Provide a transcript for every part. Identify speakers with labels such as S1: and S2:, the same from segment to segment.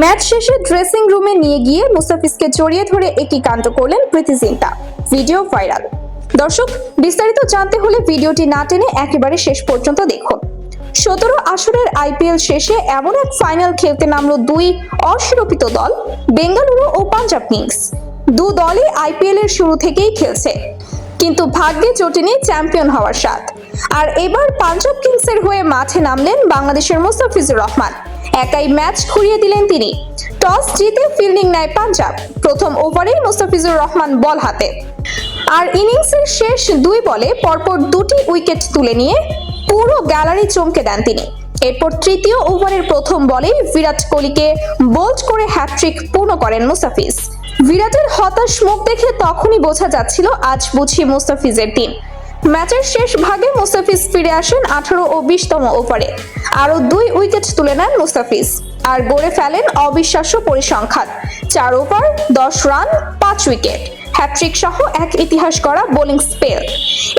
S1: Match শেষে dressing রুমে নিয়ে গিয়ে মুস্তাফিজকে জড়িয়ে ধরে একই কাণ্ড করলেন প্রীতি জিন্তা। Video viral. দর্শক, বিস্তারিত জানতে হলে ভিডিওটি না টেনে একেবারে শেষ পর্যন্ত দেখুন। সতেরো আসরের আইপিএল শেষে এমন এক ফাইনাল খেলতে নামলো দুই অশিরোপিত দল, বেঙ্গালুরু ও পাঞ্জাব কিংস। দু দলই আইপিএল এর শুরু থেকেই খেলছে, কিন্তু ভাগ্যে জোটেনি চ্যাম্পিয়ন হওয়ার স্বাদ। আর এবার পাঞ্জাব কিংসের হয়ে মাঠে নামলেন বাংলাদেশের মুস্তাফিজুর রহমান। একাই ম্যাচ ঘুরিয়ে দিলেন তিনি। টস জিতে ফিল্ডিং নেয় পাঞ্জাব। প্রথম ওভারেই মুস্তাফিজুর রহমান বল হাতে। আর ইনিংসের শেষ দুই বলে পরপর দুটি উইকেট তুলে নিয়ে পুরো গ্যালারি চমকে দেন তিনি। এরপর তৃতীয় ওভারের প্রথম বলেই বিরাট কোহলিকে বোল্ড করে হ্যাট্রিক পূর্ণ করেন মুস্তাফিজ। বিরাটের হতাশ মুখ দেখে তখনই বোঝা যাচ্ছিল, আজ বুঝি মুস্তাফিজের দিন ম্যাচের শেষ ভাগে মুস্তাফিজ ফিরে আসেন আঠারো ও বিশতম ওভারে। আরও দুই উইকেট তুলে নেন মুস্তাফিজ। আর গড়ে ফেলেন অবিশ্বাস্য পরিসংখ্যান। চার ওভার, দশ রান, পাঁচ উইকেট। হ্যাট্রিক সহ এক ইতিহাস করা বোলিং স্পেল।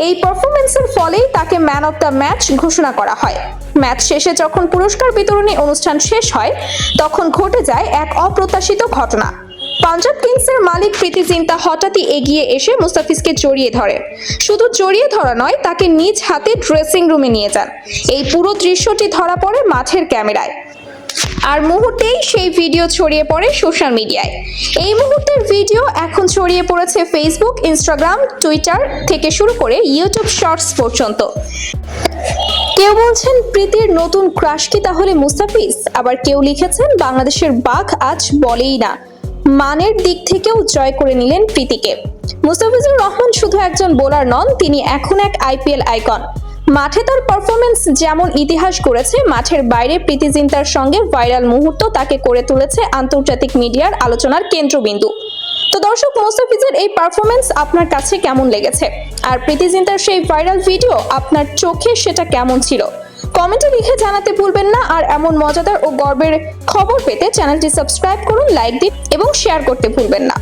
S1: এই পারফরমেন্সের ফলেই তাকে ম্যান অফ দ্য ম্যাচ ঘোষণা করা হয়। ম্যাচ শেষে যখন পুরস্কার বিতরণী অনুষ্ঠান শেষ হয়, তখন ঘটে যায় এক অপ্রত্যাশিত ঘটনা। পাঞ্জাব কিংসের মালিক প্রীতি জিন্তা হঠাৎই এগিয়ে এসে মুস্তাফিজকে জড়িয়ে ধরে। শুধু জড়িয়ে ধরা নয়, তাকে নিজ হাতে ড্রেসিং রুমে নিয়ে যান। এই পুরো দৃশ্যটি ধরা পড়ে মাঠের ক্যামেরায়। আর মুহূর্তেই সেই ভিডিও ছড়িয়ে পড়ে সোশ্যাল মিডিয়ায়। এই মুহূর্তের ভিডিও এখন ছড়িয়ে পড়েছে ফেসবুক ইনস্টাগ্রাম টুইটার থেকে শুরু করে ইউটিউব শর্টস পর্যন্ত। কেউ বলছেন প্রীতির নতুন ক্রাশ কি তাহলে মুস্তাফিজ? আবার কেউ লিখেছেন, বাংলাদেশের বাঘ আজ বলেই না। মানের দিক থেকেও জয় করে নিলেন প্রীতিকে। মুস্তাফিজুর রহমান শুধু একজন বোলার নন, তিনি এখন এক আইপিএল আইকন। মাঠে তার পারফরমেন্স যেমন ইতিহাস করেছে মাঠের বাইরে প্রীতি জিন্তার সঙ্গে ভাইরাল মুহূর্ত তাকে করে তুলেছে আন্তর্জাতিক মিডিয়ার আলোচনার কেন্দ্রবিন্দু। তো দর্শক, মোস্তাফিজের এই পারফরমেন্স আপনার কাছে কেমন লেগেছে? আর প্রীতি জিন্তার সেই ভাইরাল ভিডিও আপনার চোখে সেটা কেমন ছিল? কমেন্টে লিখে জানাতে ভুলবেন না আর এমন মজাদার ও গর্বের খবর পেতে চ্যানেলটি সাবস্ক্রাইব করুন, লাইক দিন এবং শেয়ার করতে ভুলবেন না।